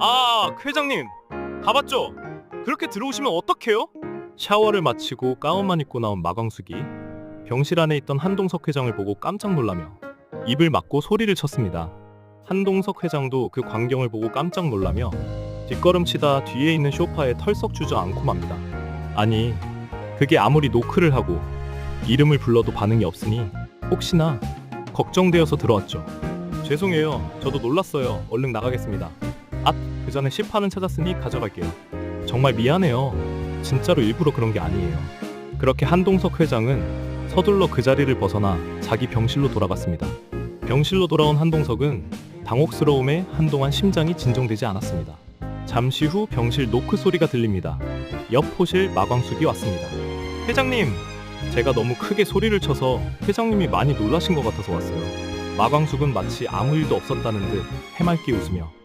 아, 회장님. 다 봤죠? 그렇게 들어오시면 어떡해요? 샤워를 마치고 가운만 입고 나온 마광숙이 병실 안에 있던 한동석 회장을 보고 깜짝 놀라며 입을 막고 소리를 쳤습니다. 한동석 회장도 그 광경을 보고 깜짝 놀라며 뒷걸음치다 뒤에 있는 소파에 털썩 주저앉고 맙니다. 아니, 그게 아무리 노크를 하고 이름을 불러도 반응이 없으니 혹시나 걱정되어서 들어왔죠. 죄송해요. 저도 놀랐어요. 얼른 나가겠습니다. 아, 그 전에 시판은 찾았으니 가져갈게요. 정말 미안해요. 진짜로 일부러 그런 게 아니에요. 그렇게 한동석 회장은 서둘러 그 자리를 벗어나 자기 병실로 돌아갔습니다. 병실로 돌아온 한동석은 당혹스러움에 한동안 심장이 진정되지 않았습니다. 잠시 후 병실 노크 소리가 들립니다. 옆 호실 마광숙이 왔습니다. 회장님, 제가 너무 크게 소리를 쳐서 회장님이 많이 놀라신 것 같아서 왔어요. 마광숙은 마치 아무 일도 없었다는 듯 해맑게 웃으며